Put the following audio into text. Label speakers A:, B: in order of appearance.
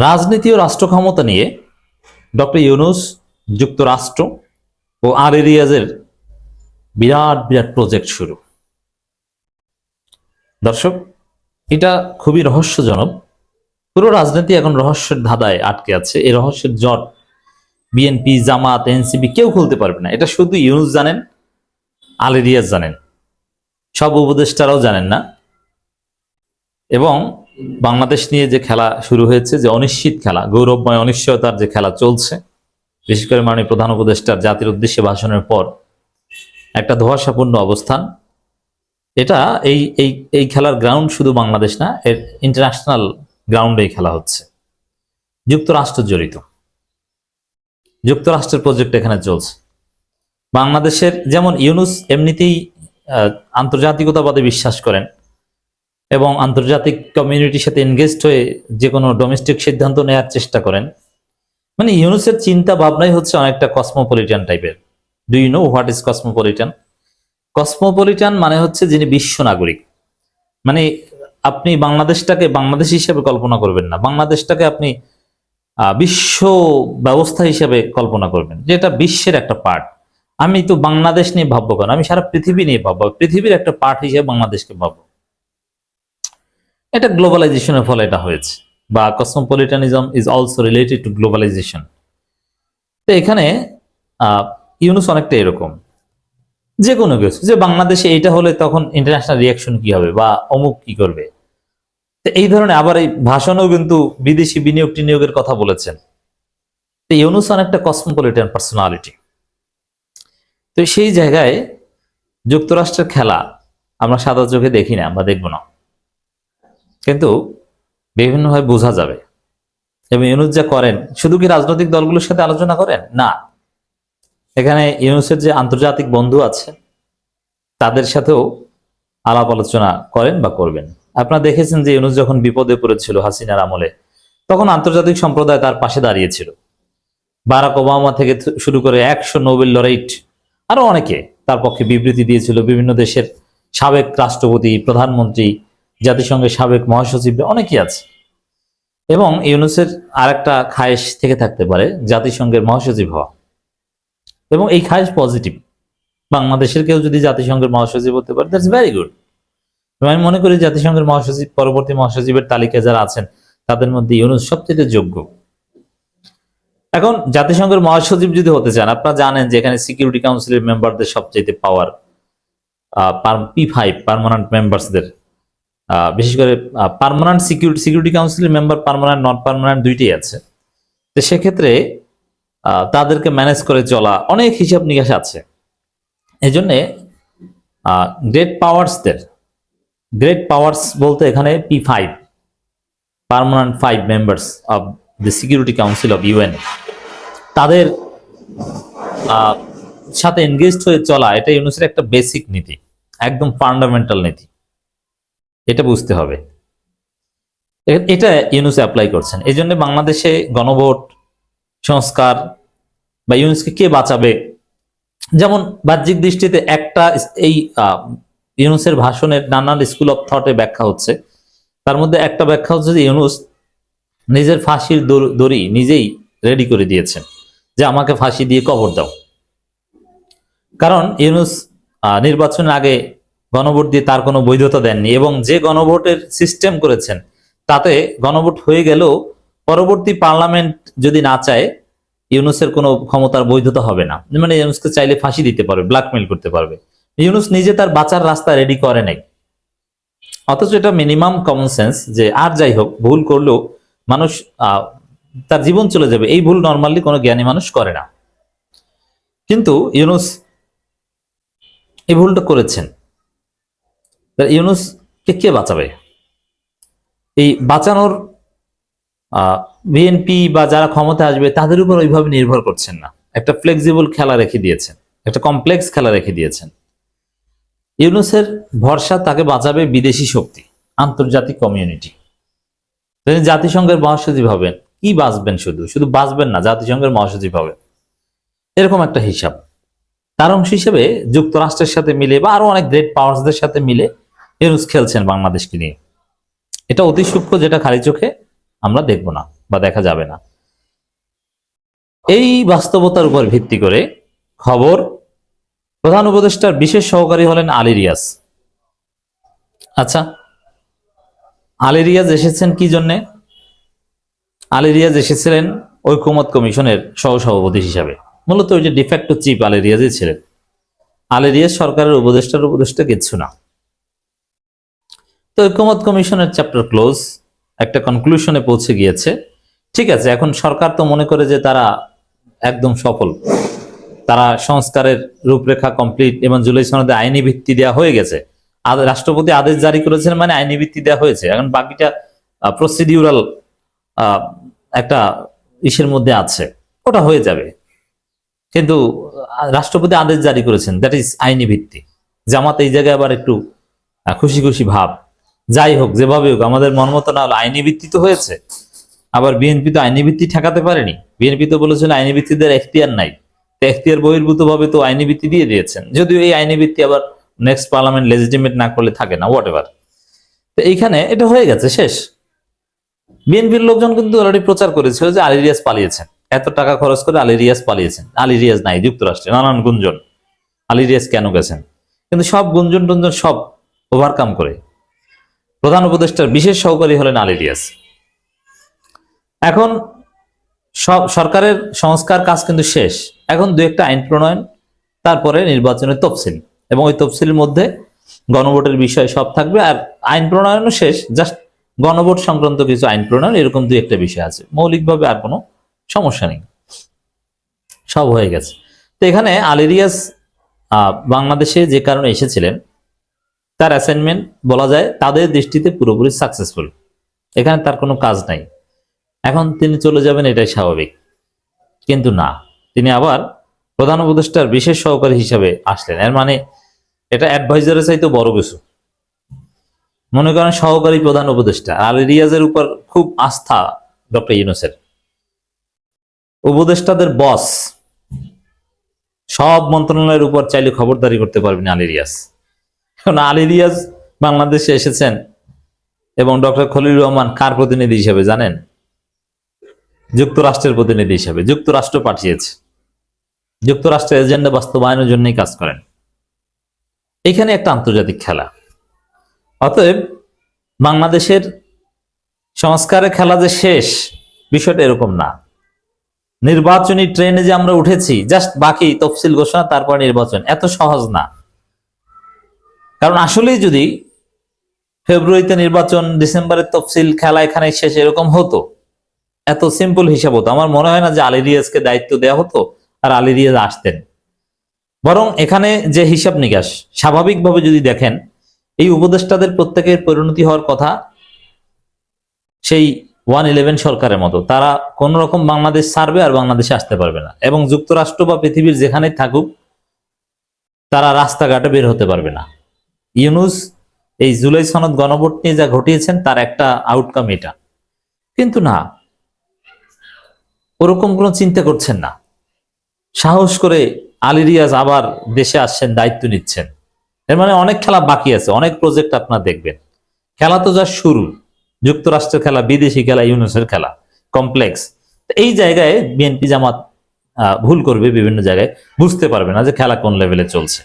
A: রাজনীতি ও রাষ্ট্র ক্ষমতা নিয়ে ডক্টর ইউনুস, যুক্তরাষ্ট্র ও আর এরিয়াজের বিরাট বিরাট প্রজেক্ট শুরু। দর্শক, এটা খুবই রহস্যজনক। পুরো রাজনীতি এখন রহস্যের ধাঁধায় আটকে আছে। এই রহস্যের জট বিএনপি জামাত এনসিপি কেউ খুলতে পারবে না। এটা শুধু ইউনুস জানেন আল এরিয়াজ জানেন। সব উপদেষ্টারাও জানেন না। এবং বাংলাদেশ নিয়ে যে খেলা শুরু হয়েছে, যে অনিশ্চিত খেলা, গৌরবময় অনিশ্চয়তার যে খেলা চলছে, বিশেষ করে মাননীয় প্রধান উপদেষ্টার জাতির উদ্দেশ্যে ভাষণের পর একটা ধোয়াশাপূর্ণ অবস্থান। এটা এই এই এই খেলার গ্রাউন্ড শুধু বাংলাদেশ না, এর ইন্টারন্যাশনাল গ্রাউন্ডে খেলা হচ্ছে। যুক্তরাষ্ট্র জড়িত। যুক্তরাষ্ট্রের প্রজেক্ট এখানে চলছে। বাংলাদেশের যেমন ইউনুস এমনিতেই আন্তর্জাতিকতাবাদে বিশ্বাস করেন এবং আন্তর্জাতিক কমিউনিটির সাথে এনগেজড হয়ে যে কোনো ডোমেস্টিক সিদ্ধান্ত নেওয়ার চেষ্টা করেন। মানে ইউনুসের চিন্তা ভাবনাই হচ্ছে অনেকটা কসমোপলিটান টাইপের do you know what is cosmopolitan cosmopolitan মানে হচ্ছে যিনি বিশ্ব নাগরিক। মানে আপনি বাংলাদেশটাকে বাংলাদেশ হিসেবে কল্পনা করবেন না। বাংলাদেশটাকে আপনি বিশ্ব ব্যবস্থা হিসেবে কল্পনা করবেন। যেটা বিশ্বের একটা পার্ট আমি তো বাংলাদেশ নিয়ে ভাববো কেন? আমি সারা পৃথিবী নিয়ে ভাববো। পৃথিবীর একটা পার্ট হিসেবে বাংলাদেশকে ভাববো। এটা গ্লোবালাইজেশনের ফলে এটা হয়েছে, বা cosmopolitanism is also related to globalisation তো এখানে ইউনুস অনেকটা এরকম। যে কোনো কিছু, যে বাংলাদেশে এইটা হলে তখন ইন্টারন্যাশনাল রিয়াকশন কি হবে, বা অমুক কি করবে? তো এই ধরনের আবার এই ভাষণেও কিন্তু বিদেশি বিনিয়োগ টিনিয়োগের কথা বলেছেন। তো ইউনুস অনেকটা কসমোপলিটান পার্সোনালিটি তো সেই জায়গায় যুক্তরাষ্ট্রের খেলা আমরা সাদা চোখে দেখি না, আমরা দেখব না। কিন্তু বিভিন্নভাবে বোঝা যাবে। এবং ইউনুস যা করেন, শুধু কি রাজনৈতিক দলগুলোর সাথে আলোচনা করেন? না। এখানে ইউনুসের যে আন্তর্জাতিক বন্ধু আছে, তাদের সাথেও আলাপ আলোচনা করেন বা করবেন। আপনারা দেখেছেন যে ইউনুস যখন বিপদে পড়েছিল হাসিনার আমলে, তখন আন্তর্জাতিক সম্প্রদায় তার পাশে দাঁড়িয়েছিল। বারাক ওবামা থেকে শুরু করে একশো নোবেল লরাইট আরও অনেকে তার পক্ষে বিবৃতি দিয়েছিল বিভিন্ন দেশের সাবেক রাষ্ট্রপতি, প্রধানমন্ত্রী জাতিসংঘের সাবেক মহাসচিব অনেকেই আছে। এবং ইউনুসের আরেকটা খায়েশ থেকে থাকতে পারে জাতিসংঘের মহাসচিব হওয়া। এবং এই খায়েশ পজিটিভ বাংলাদেশের কেউ যদি জাতিসংঘের মহাসচিব হতে পারে দ্যাটস ভেরি গুড আমি মনে করি জাতিসংঘের মহাসচিব, পরবর্তী মহাসচিবের তালিকায় যারা আছেন, তাদের মধ্যে ইউনুস সবচেয়ে যোগ্য। এখন জাতিসংঘের মহাসচিব যদি হতে চান, আপনারা জানেন যে এখানে সিকিউরিটি কাউন্সিলের মেম্বারদের সবচেয়ে পাওয়ার পি ফাইভ পারমানেন্ট মেম্বারসদের বিশেষ করে পার্মানেন্ট সিকিউরিটি সিকিউরিটি কাউন্সিলের মেম্বার পার্মানেন্ট নন পার্মানেন্ট দুইটাই আছে। তো সেক্ষেত্রে তাদেরকে ম্যানেজ করে চলা অনেক হিসাব নিকাশ আছে। এই জন্যে গ্রেট পাওয়ার্সদের গ্রেট পাওয়ার্স বলতে এখানে P five permanent five members of the security council of UN তাদের সাথে এনগেজড হয়ে চলা এটা ইউনুসের একটা বেসিক নীতি, একদম ফান্ডামেন্টাল নীতি। এটা বুঝতে হবে। এটা ইউনুস অ্যাপ্লাই করছেন। এই জন্য বাংলাদেশে গণভোট, সংস্কার বা ইউনুসকে কে বাঁচাবে? যেমন বাহ্যিক দৃষ্টিতে একটা এই ইউনুসের ভাষণের নানান স্কুল অফ থটে ব্যাখ্যা হচ্ছে। তার মধ্যে একটা ব্যাখ্যা হচ্ছে যে ইউনুস নিজের ফাঁসির দড়- নিজেই রেডি করে দিয়েছেন যে আমাকে ফাঁসি দিয়ে কবর দাও। কারণ ইউনুস নির্বাচনের আগে গণভোট দিয়ে তার কোনো বৈধতা দেননি এবং যে গণভোটের সিস্টেম করেছেন, তাতে গণভোট হয়ে গেলেও পরবর্তী পার্লামেন্ট যদি না চায়, ইউনুসের কোনো ক্ষমতার বৈধতা হবে না। মানে ইউনুসকে চাইলে ফাঁসি দিতে পারবে ব্ল্যাকমেল করতে পারবে। ইউনুস নিজে তার বাঁচার রাস্তা রেডি করে নাই। অথচ এটা মিনিমাম কমন সেন্স যে আর যাই হোক, ভুল করলেও মানুষ তার জীবন চলে যাবে। এই ভুল নর্মালি কোনো জ্ঞানী মানুষ করে না। কিন্তু ইউনুস এই ভুলটা করেছেন। ইউনুসকে কে বাঁচাবে? এই বাঁচানোর বিএনপি বা যারা ক্ষমতা আসবে, তাদের উপর ওইভাবে নির্ভর করছেন না। একটা ফ্লেক্সিবল খেলা রেখে দিয়েছেন, একটা কমপ্লেক্স খেলা রেখে দিয়েছেন। ইউনুসের ভরসা তাকে বাঁচাবে বিদেশি শক্তি, আন্তর্জাতিক কমিউনিটি জাতিসংঘের মহাসচিব হবেন, কি বাঁচবেন শুধু? শুধু বাঁচবেন না, জাতিসংঘের মহাসচিব হবেন। এরকম একটা হিসাব। তার অংশ হিসেবে যুক্তরাষ্ট্রের সাথে মিলে বা আরও অনেক গ্রেট পাওয়ার্সদের সাথে মিলে ইউনুস খেলছেন বাংলাদেশকে নিয়ে। এটা অতি সূক্ষ্ম যেটা খালি চোখে আমরা দেখব না বা দেখা যাবে না। এই বাস্তবতার উপর ভিত্তি করে খবর প্রধান উপদেষ্টার বিশেষ সহকারী হলেন আলী রিয়াজ। আচ্ছা আলী রিয়াজ এসেছেন কি জন্যে? আলী রিয়াজ এসেছিলেন ঐকমত কমিশনের সহসভাপতি হিসাবে। মূলত ওই যে ডিফ্যাক্টো চিফ আলী রিয়াজই ছিলেন। আলী রিয়াজ সরকারের উপদেষ্টার উপদেষ্টা কিচ্ছু না। তো ঐকমত কমিশনের চ্যাপ্টার ক্লোজ, একটা কনক্লুশনে পৌঁছে গিয়েছে। ঠিক আছে, এখন সরকার তো মনে করে যে তারা একদম সফল। তারা সংস্কারের রূপরেখা কমপ্লিট এবং জুলাই সনদে আইনি ভিত্তি দেওয়া হয়ে গেছে। রাষ্ট্রপতি আদেশ জারি করেছেন মানে আইনি ভিত্তি দেওয়া হয়েছে। এখন বাকিটা প্রসিডিউরাল একটা ইসের মধ্যে আছে। ওটা হয়ে যাবে। কিন্তু রাষ্ট্রপতি আদেশ জারি করেছেন। দ্যাট ইজ আইনি ভিত্তি। জামাত এই জায়গায় আবার একটু খুশি খুশি ভাব। যাই হোক যেভাবে হোক, আমাদের মন মতো না হলে আইনি ভিত্তি তো হয়েছে। আবার বিএনপি তো আইনি ভিত্তি ঠেকাতে পারেনি। বিএনপি তো বলেছিল আইনি ভিত্তিদের এখতিয়ার নাই। তো এখতিয়ার বহির্ভূত ভাবে তো আইনি ভিত্তি দিয়ে দিয়েছেন। যদিও এই আইনি ভিত্তি আবার নেক্সট পার্লামেন্ট লেজিটিমেট না করলে থাকে না হোয়াট এভার তো এইখানে এটা হয়ে গেছে, শেষ। বিএনপির লোকজন কিন্তু অলরেডি প্রচার করেছিল যে আলী রিয়াজ পালিয়েছেন। এত টাকা খরচ করে আলী রিয়াজ পালিয়েছেন। আলী রিয়াজ নাই, যুক্তরাষ্ট্রে নানান গুঞ্জন। আলী রিয়াজ কেন গেছেন? কিন্তু সব গুঞ্জন টুঞ্জন সব ওভারকাম করে। প্রধান উপদেষ্টার বিশেষ সহকারী হলেন আলী রিয়াজ। এখন সব সরকারের সংস্কার কাজ কিন্তু শেষ। এখন দু একটা আইন প্রণয়ন, তারপরে নির্বাচনের তফসিল। এবং ওই তফসিলের মধ্যে গণভোটের বিষয় সব থাকবে আর আইন প্রণয়নও শেষ, জাস্ট গণভোট সংক্রান্ত কিছু আইন প্রণয়ন, এরকম দু একটা বিষয় আছে। মৌলিকভাবে আর কোনো সমস্যা নেই। সব হয়ে গেছে। তো এখানে আলিরিয়াস বাংলাদেশে যে কারণে এসেছিলেন তার অ্যাসাইনমেন্ট বলা যায় তাদের দৃষ্টিতে পুরোপুরি সাকসেসফুল এখানে তার কোনো কাজ নাই। এখন তিনি চলে যাবেন, এটাই স্বাভাবিক। কিন্তু না, তিনি আবার প্রধান উপদেষ্টার বিশেষ সহকারী হিসাবে আসলেন। এর মানে এটা অ্যাডভাইজারের চাইতে বড় কিছু। মনে করেন সহকারী প্রধান উপদেষ্টা। আলী রিয়াজের উপর খুব আস্থা ডক্টর ইউনুসের। উপদেষ্টাদের বস সব মন্ত্রণালয়ের উপর চাইলে খবরদারি করতে পারবেন আলী রিয়াজ। এখন আলী রিয়াজ বাংলাদেশে এসেছেন এবং ডক্টর খলিল রহমান কার প্রতিনিধি হিসেবে জানেন? যুক্তরাষ্ট্রের প্রতিনিধি হিসেবে। যুক্তরাষ্ট্র পাঠিয়েছে। যুক্তরাষ্ট্রের এজেন্ডা বাস্তবায়নের জন্যই কাজ করেন। এখানে একটা আন্তর্জাতিক খেলা। অতএব বাংলাদেশের সংস্কারের খেলা যে শেষ, বিষয়টা এরকম না। নির্বাচনী ট্রেনে যে আমরা উঠেছি, জাস্ট বাকি তফসিল ঘোষণা, তারপর নির্বাচন। এত সহজ না। কারণ আসলেই যদি ফেব্রুয়ারিতে নির্বাচন, ডিসেম্বরের তফসিল, খেলা এখানে শেষ, এরকম হতো। এত সিম্পল হিসাব হতো। আমার মনে হয় না যে আলী রিয়াজকে দায়িত্ব দেওয়া হতো আর আলী রিয়াজ আসতেন। বরং এখানে যে হিসাব নিকাশ, স্বাভাবিকভাবে যদি দেখেন, এই উপদেষ্টাদের প্রত্যেকের পরিণতি হওয়ার কথা সেই ওয়ান ইলেভেন সরকারের মতো। তারা কোন রকম বাংলাদেশ ছাড়বে আর বাংলাদেশে আসতে পারবে না। এবং যুক্তরাষ্ট্র বা পৃথিবীর যেখানেই থাকুক, তারা রাস্তাঘাটে বের হতে পারবে না। ইউনুস এই জুলাই সনদ গণভোট নিয়ে যা ঘটিয়েছেন, তার একটা আউটকাম এটা। কিন্তু না, ওরকম কোনো চিন্তা করছেন না। সাহস করে আলী রিয়াজ আবার দেশে আসছেন, দায়িত্ব নিচ্ছেন। এর মানে অনেক খেলা বাকি আছে, অনেক প্রজেক্ট আপনার দেখবেন। খেলা তো যা শুরু। যুক্তরাষ্ট্রের খেলা, বিদেশি খেলা, ইউনুসের খেলা কমপ্লেক্স এই জায়গায় বিএনপি জামাত ভুল করবে বিভিন্ন জায়গায়, বুঝতে পারবে না যে খেলা কোন লেভেলে চলছে।